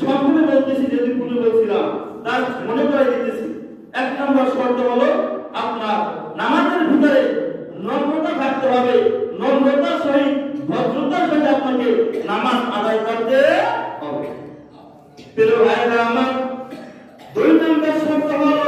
সংক্ষেপে বলতেছি যদি ভুলে বলছিলাম, তার মনে করে দিতেছি। এক নম্বর শর্ত হলো আপনার নামাজের ভিতরে নম্রতা থাকতে হবে। নম্রতার সহিত ভদ্রতার সহিত আপনাকে নামাজ আদায় করতে হবে। প্রিয় ভাইরা আমার দুই নম্বর শর্ত হলো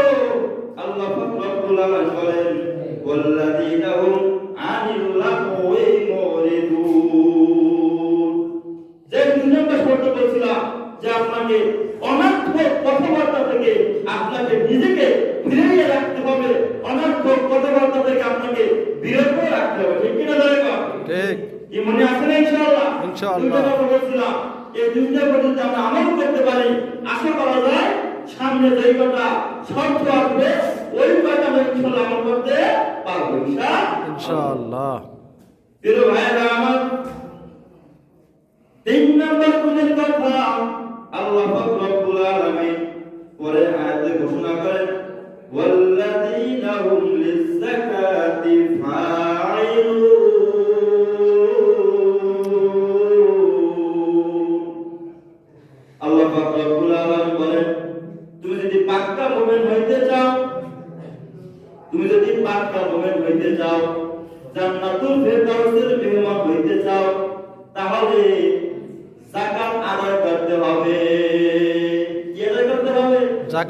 কি মনে আছে না ইনশাআল্লাহ? ইনশাআল্লাহ। বলছিলাম। এই দুইটা যদি আমরা আমল করতে পারি। আশা করা যায় সামনে যেই কথা শর্ত আসবে ওই কথা আমরা ইনশাআল্লাহ আমল করতে পারব ইনশাআল্লাহ। প্রিয় ভাইরা আমার তিন নম্বর গুণের কথা আল্লাহ পাক রব্বুল আলামিন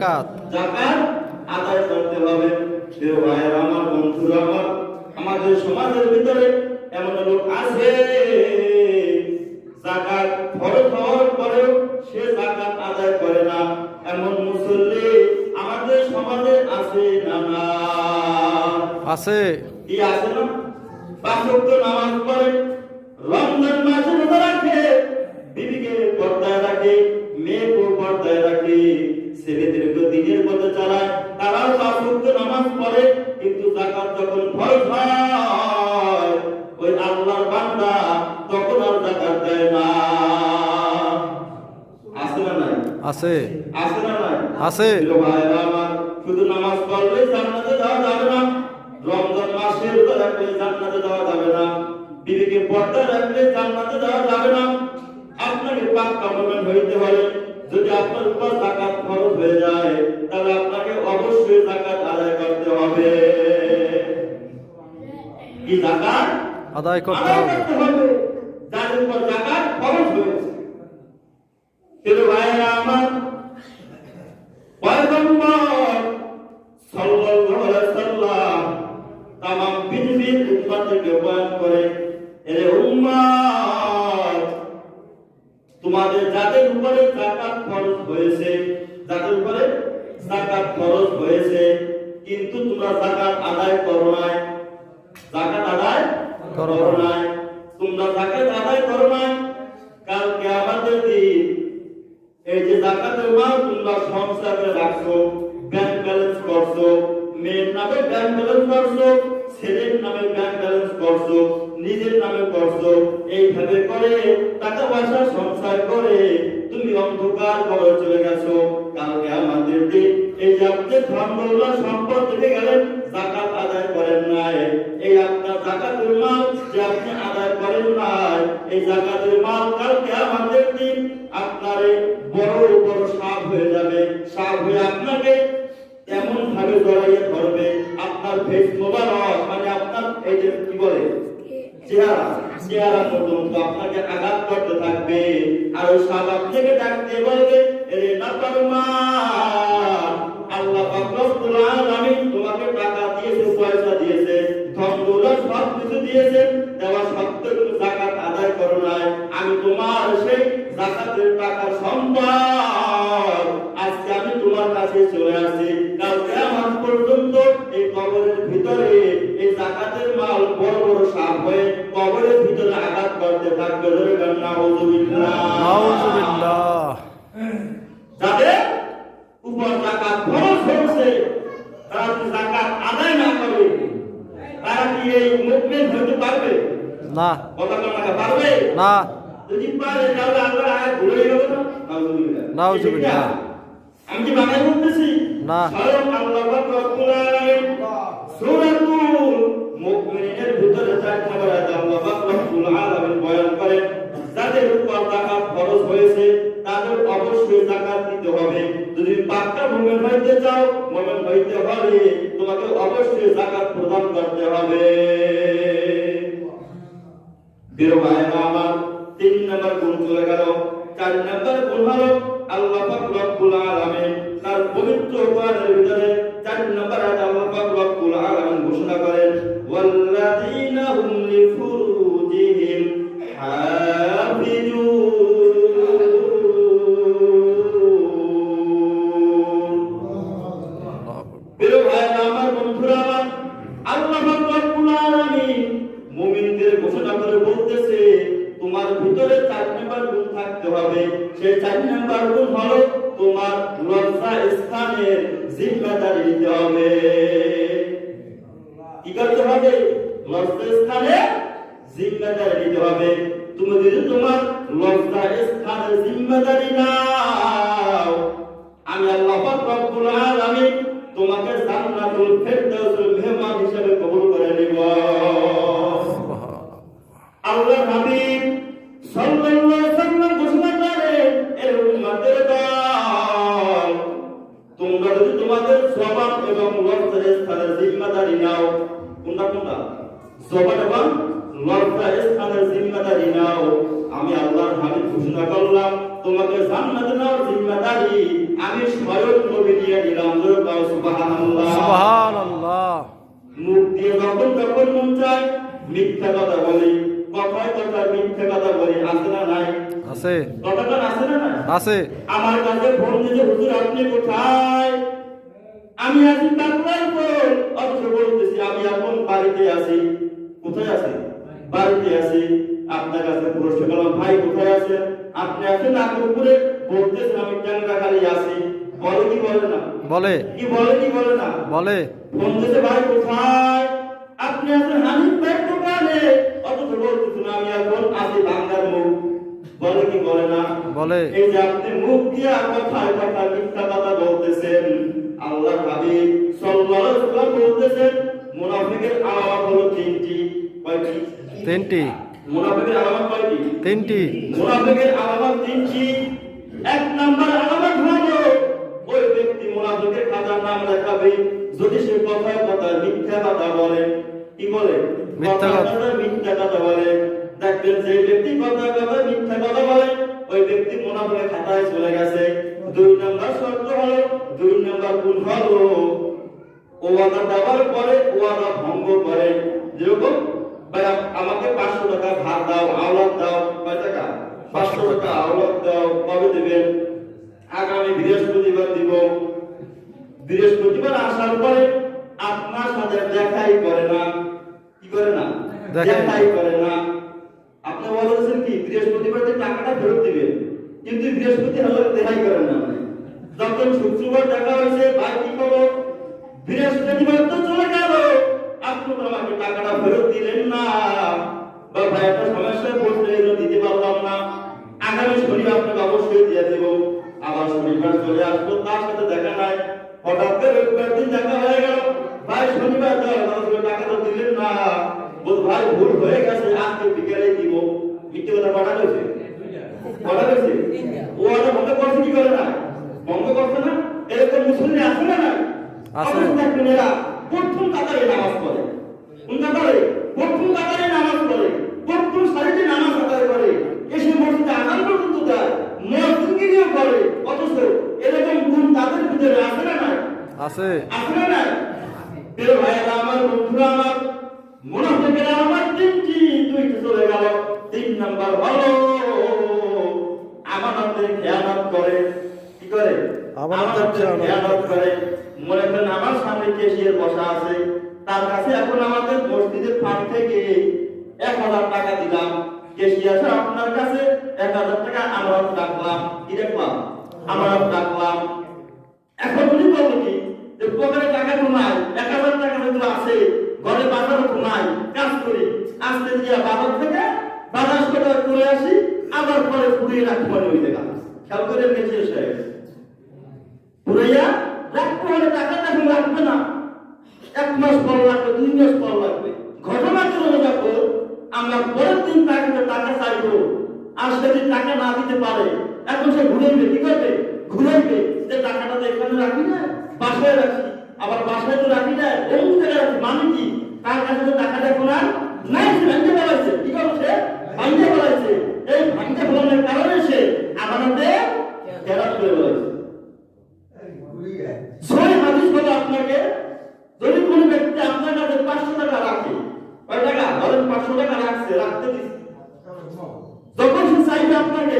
জাকাত। আদায় করতে হবে। প্রিয় ভাইয়ের আমার বন্ধুরা আমার আমাদের সমাজের ভিতরে এমন লোক আছে যাকাত ফরজ হওয়ার পরেও সে যাকাত আদায় করে না। এমন মুসল্লি আমাদের সমাজে আছে না না। আছে। কি আছে না? পাঁচ নামাজ ওই আল্লাহর বান্দা তখন আর জাকাত দেয় না। আছে না নাই? আছে। আছে না নাই? আছে। প্রিয় ভাইরা আমার, শুধু নামাজ পড়লে জান্নাতে যাওয়া যাবে না। রমজান মাসে রোজা রাখলে জান্নাতে যাওয়া যাবে না। বিবিকে পর্দা রাখলে জান্নাতে যাওয়া যাবে না। আপনাকে পাক্কা মুমিন হইতে হলে যদি আপনার উপর যাকাত খরচ হয়ে যায় তাহলে আপনাকে অবশ্যই যাকাত আদায় করতে হবে। কি যাকাত আদায় করতে হবে। যার উপর যাকাত খরচ হয়েছে। ভাইরা আমার পয়গম্বর সাল্লাল্লাহু আলাইহি সাল্লাম তামাম পৃথিবীর উম্মতকে বয়ান করে এরে উম্মত তোমাদের যাদের উপরে যাকাত খরচ হয়েছে যাদের উপরে যাকাত খরচ হয়েছে কিন্তু তোমরা যাকাত আদায় করো নাই যাকাত আদায় করো নাই তোমরা যাকাত আদায় করো নাই কালকে আমাদের দিন। এই যে জাকাতের মাল তোমরা সংস্থা রাখছো ব্যাংক ব্যালেন্স করছ, মেয়ের নামে ব্যাংক ব্যালেন্স করছ, ছেলের নামে ব্যাংক ব্যালেন্স করছ, নিজের নামে করছ, এইভাবে করে টাকা পয়সা সঞ্চয় করে তুমি অন্ধকার করে চলে গেছো। কালকে আমাদের দিন এই যে আপনি ধর্মগুলো সম্পদ থেকে গেলেন জাকাত আদায় করেন নাই। এই আপনার জাকাতের মাল যে আপনি আদায় করেন নাই, এই জাকাতের মাল কালকে আমাদের দিন আপনার বড় বড় সাপ হয়ে যাবে। সাপ হয়ে আপনাকে এমন ভাবে জড়াইয়ে ধরবে। আপনার ফেস মোবারক মানে আপনার এই যে কি বলে? আপনাকে আঘাত করতে থাকবে। আর ওই সাপ আপনাকে ডাকতে বলবে, এরে নাফরমান আল্লাহ রব্বুল আলামিন তোমাকে টাকা দিয়েছে পয়সা দিয়েছে ধন দৌলত সব কিছু দিয়েছে। দেওয়া সত্ত্বেও তুমি যাকাত আদায় করো নাই। আমি তোমার সেই যাকাতের টাকার সম্পদ আজকে আমি তোমার কাছে চলে আসছি। কাল কিয়ামত পর্যন্ত এই কবরের ভিতরে এই যাকাতের মাল বড় বড় সাপ হয়ে কবরের ভিতরে আঘাত করতে থাকবে। ধরে গান নাউজুবিল্লাহ। নাউজুবিল্লাহ। যাদের উপর জাকাত খরচ হয়েছে তারা যদি জাকাত আদায় না করে তারা কি এই মুভমেন্ট হতে পারবে? না। কথা বলা পারবে? না। যদি পারে তাহলে আল্লাহ আয়াত ভুলে গেল না। নাউজুবিল্লাহ। আমি কি বানাই বলতেছি? না। স্বয়ং আল্লাহ রব্বুল আলামিন সূরাতুল মুমিনের ভিতরে চার নম্বর আয়াত আল্লাহ পাক রব্বুল আলামিন বয়ান করেন যাদের উপর জাকাত খরচ হয়েছে তাদের অবশ্যই জাকাত দিতে হবে। যদি পাক্কা মুমিন হইতে চাও, মুমিন হইতে হলে তোমাকে অবশ্যই জাকাত প্রদান করতে হবে। আমার, তিন নম্বর গুণ চলে গেল। চার নম্বর গুণ হলো আল্লাহ পাক রব্বুল আলামিন তার পবিত্র কোরআনের ভিতরে চার নম্বর আয়াত আল্লাহ পাক রব্বুল আলামিন ঘোষণা করেন হবে। সেই চার নাম্বার গুণ হলো তোমার লজ্জা স্থানের জিম্মাদারি নিতে হবে। কি করতে হবে? লজ্জা স্থানে জিম্মাদারি নিতে হবে। তুমি যদি তোমার লজ্জা স্থানের জিম্মাদারি নাও, আমি আল্লাহ রব্বুল আলামিন তোমাকে জান্নাতুল ফেরদাউসের দিয়ে দিলাম জোরে দাও সুবহানাল্লাহ। সুবহানাল্লাহ মুখ দিয়ে যখন যখন মন চায় মিথ্যা কথা বলি কথায় কথায় মিথ্যা কথা বলি আছে না নাই? আছে। কথাটা আছে না নাই? আছে। আমার কাছে ফোন দিয়েছে হুজুর আপনি কোথায়? আমি আছি বাংলায় অথচ বলতেছি আমি এখন বাড়িতে আছি। কোথায় আছি বাড়িতে আছি। আপনার কাছে প্রশ্ন করলাম ভাই কোথায় আছেন? আপনি আছেন নাগরপুরে বলতেছেন আমি টাঙ্গাখালি আছি। বলে কি বলে না? বলে। কি বলে কি বলে না? বলে। ফোন ভাই কোথায়? আপনি আছেন হানিফ ভাই দোকানে। অথচ বলতেছেন আমি এখন আছি বাংলার মুখ। বলে কি বলে না? বলে। এই যে আপনি মুখ দিয়া কথায় কথা মিথ্যা কথা বলতেছেন আল্লাহ হাবিব সাল্লাল্লাহু আলাইহি ওয়াসাল্লাম বলতেছেন মুনাফিকের আলামত হলো তিনটি। কয়টি? তিনটি। মুনাফিকের আলামত কয়টি? তিনটি। মুনাফিকের আলামত তিনটি। এক নাম্বার আলামত হলো যদি সে কথায় কথায় মিথ্যা কথা বলে কি বলে? মিথ্যা কথা। মিথ্যা কথা বলে। দেখবেন যে ব্যক্তি কথায় কথায় মিথ্যা কথা বলে ওই ব্যক্তি মুনাফিকের খাতায় চলে গেছে। দুই নাম্বার শর্ত হলো দুই নাম্বার গুণ হলো। ওয়াদা দেওয়ার পরে ওয়াদা ভঙ্গ করে। যেরকম আমাকে পাঁচশো টাকা ধার দাও আওলাদ দাও কয় টাকা পাঁচশো টাকা আওলাদ দাও কবে দেবেন আগামী বৃহস্পতিবার দিব বৃহস্পতিবার আসার পরে আপনার সাথে দেখাই করে না। কি করে না? দেখাই। করে না। আপনি বলেছেন কি বৃহস্পতিবার যে টাকাটা ফেরত দিবেন কিন্তু বৃহস্পতি হলে দেখাই করেন না। যখন শুক্রবার দেখা হয়েছে ভাই কি করো বৃহস্পতিবার তো চলে গেল। আপনি তো আমাকে টাকাটা ফেরত দিলেন না। বা ভাই একটা সমস্যায় জন্য দিতে পারলাম না। আগামী শনিবার আপনাকে অবশ্যই দিয়ে দেব। আবার শনিবার চলে আসব তার সাথে দেখা নাই। হঠাৎ করে দেখা হয়ে গেল। ভাই শনিবার টাকা তো দিলেন না। বল ভাই ভুল হয়ে গেছে আজকে বিকেলে দিব। মিথ্যে কথা পাঠা হয়েছে? পাঠা হয়েছে? ও আবার ভঙ্গ করছে কি করে না? ভঙ্গ করছে না? এরকম মুসলিম আছে না না আছে। অবশ্যই থাকবেন এরা প্রথম কাতারে নামাজ পড়ে কোন কাতারে প্রথম কাতারে নামাজ পড়ে প্রথম সারিতে নামাজ আদায় করে এসে মসজিদে আগান পর্যন্ত দেয় মসজিদকে করে অথচ এরকম গুণ তাদের ভিতরে আছে না না আছে। প্রিয় আমার বন্ধুরা আমার মুনাফিকেরা আমার তিনটি দুইটি চলে গেল। তিন নাম্বার হলো আমানতের খেয়ানত করে। কি করে? আমানতের খেয়ানত। খেয়ানত করে। মনে করেন আমার সামনে কেশিয়ার বসা আছে। তার কাছে এখন আমাদের মসজিদের ফান্ড থেকে এক হাজার টাকা দিলাম। কেশিয়ার আপনার কাছে এক হাজার টাকা আমানত রাখলাম। কি রাখলাম? আমানত রাখলাম। এখন উনি বলব কি যে পকেটে টাকা তো নাই এক হাজার টাকা তো আছে, ঘরে বাজারও তো নাই, কাজ করি। আজকে গিয়া বাজার থেকে বাজার করে করে আসি, আবার পরে পুড়িয়ে রাখব ওই টাকা খেয়াল করে গেছে। সাহেব পুরাইয়া রাখব হলে টাকাটা এখন রাখবে না। এক মাস পর লাগবে, দুই মাস পর লাগবে। ঘটনা চলে যাব আমরা পরের দিন তাকে টাকা চাইব। আর যদি টাকা না দিতে পারে, এখন সে ঘুরেবে কি করবে? ঘুরেবে যে টাকাটা তো এখানে রাখি না বাসায় রাখি। আবার বাসায় তো রাখি না অন্য জায়গায় রাখি মানে কি? তার কাছে তো টাকাটা এখন আর নাই, সে ভাঙতে বলাইছে কি করছে ভাঙতে বলাইছে এই ভাঙতে বলানোর কারণে সে আমানতে গেরাত করে বলাইছে ছয় হাদিস বলে আপনাকে, যদি কোনো ব্যক্তি আপনার কাছে পাঁচশো টাকা রাখে, কয় টাকা? ধরেন পাঁচশো টাকা রাখছে, রাখতে দিচ্ছে যখন সে চাইবে আপনাকে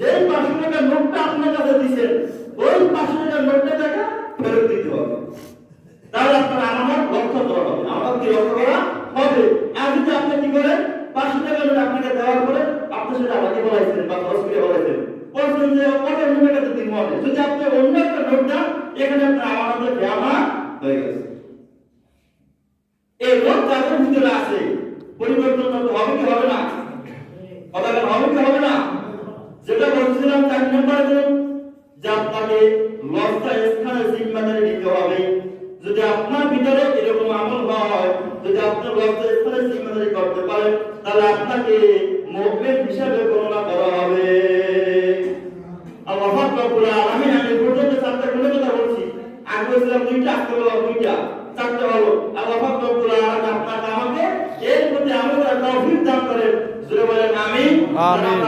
যে পাঁচশো টাকার নোটটা আপনার কাছে দিচ্ছেন ওই পাঁচশো টাকার নোটটা টাকা ফেরত দিতে হবে। তাহলে আপনার আমানত রক্ষা করা হবে। রক্ষা করা? হবে। আর যদি আপনি কি করেন? পাঁচশো টাকা নোট আপনাকে দেওয়ার পরে আপনি সেটা আমাকে বলাইছেন বা বলাইছেন। বলছেন যে নোটের কাছে দিব হবে যদি আপনি অন্য একটা নোট দেন, এখানে আপনার আমানতের বেয়ামা হয়ে গেছে। এই যাদের ভিতরে আছে? পরিবর্তন হবে কি হবে না? স্থানে করতে পারেন তাহলে আপনাকে মুমিন হিসেবে গণনা করা হবে। আল্লাহ রব্বুল আলামিন আমি পর্যন্ত চারটা গুণে কথা বলছি। আগে বলছিলাম দুইটা আজকে বললাম দুইটা। চারটা হলো আল্লাহ রব্বুল আলামিন আপনাকে আমাকে এর প্রতি আমাদের তৌফিক দান করেন। জোরে বলেন আমিন। আমিন।